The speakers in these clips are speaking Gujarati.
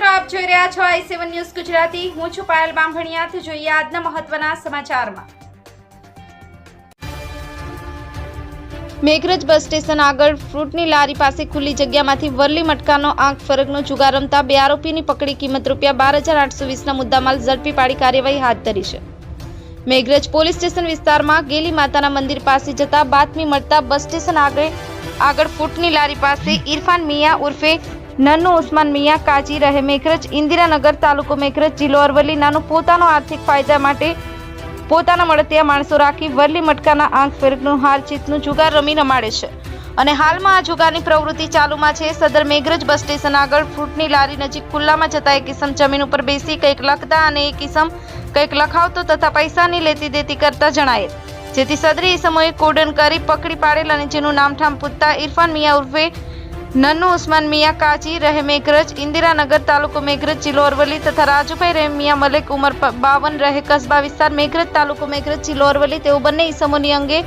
રહ્યા છો આઈ સેવન ન્યૂઝ ગુજરાતી. હું છું પાયલ બામભણિયાથી જોઈએ આજના મહત્વના સમાચારમાં. મેઘરજ બસ સ્ટેશન આગળ ફ્રૂટની લારી પાસે ખુલ્લી જગ્યામાંથી વરલી મટકાનો આંખ ફરકનો જુગાર રમતા બે આરોપીની પકડી કિંમત રૂપિયા બાર હજાર આઠસો વીસના મુદ્દામાલ ઝડપી પાડી કાર્યવાહી હાથ ધરી છે. મેઘરજ પોલીસ સ્ટેશન વિસ્તારમાં ગેલી માતાના મંદિર પાસે જતા બાતમી મળતા બસ સ્ટેશન આગળ આગળ ફૂટની લારી પાસે ઇરફાન મિયા ઉર્ફે નન્નુ ઉસ્માન મિયા કાજી રહે મેઘરજ ઇન્દિરાનગર તાલુકો મેઘરજ જિલ્લો અરવલ્લી. નાનો પોતાનો આર્થિક ફાયદા માટે પોતાના મળતિયા માણસો રાખી વરલી મટકાના આંખ ફેરકનું હાર ચીતનું જુગાર રમી રમાડે છે. અને હાલમાં આ જુગારની પ્રવૃત્તિ ચાલુમાં છે. સદર મેઘરજ બસ સ્ટેશન આગળ ફ્રૂટની લારી નજીક ખુલ્લામાં જતા એક કિસમ જમીન ઉપર બેસી કંઈક લખતા અને એક કિસમ કંઈક લખાવતો તથા પૈસાની લેતી દેતી કરતા જણાયેલ જેથી સદરી સમયે કોડન કરી પકડી પાડેલ અને જેનું નામઠામ પૂછતા ઇરફાન મિયા ઉર્ફે નન્નુ ઉસ્માન મિયા કાજી રહે મેઘરજ ઇન્દિરાનગર તાલુકો મેઘરજ જિલ્લો અરવલ્લી તથા રાજુભાઈ રહે મિયા મલેક ઉમર બાવન રહે કસ્બા વિસ્તાર મેઘરજ તાલુકો મેઘરજ જિલ્લો અરવલ્લી તેઓ બંને ઇસમોની અંગે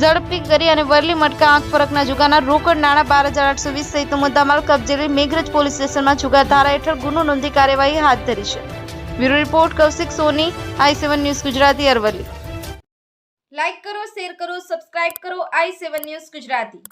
ઝડપી કરી અને વરલી મટકા, આંખ ફરકના જુગાના રોકડ નાણાં બાર હજાર આઠસો વીસ સહિત મુદ્દામાલ કબજે લઈ મેઘરજ પોલીસ સ્ટેશનમાં જુગાર ધારા હેઠળ ગુનો નોંધી કાર્યવાહી હાથ ધરી છે. Bureau report, Kaushik Soni, I seven news Gujarati Aravalli. Like કરો, શેર કરો, સબસ્ક્રાઇબ કરો, આઈ સેવન ન્યૂઝ ગુજરાતી.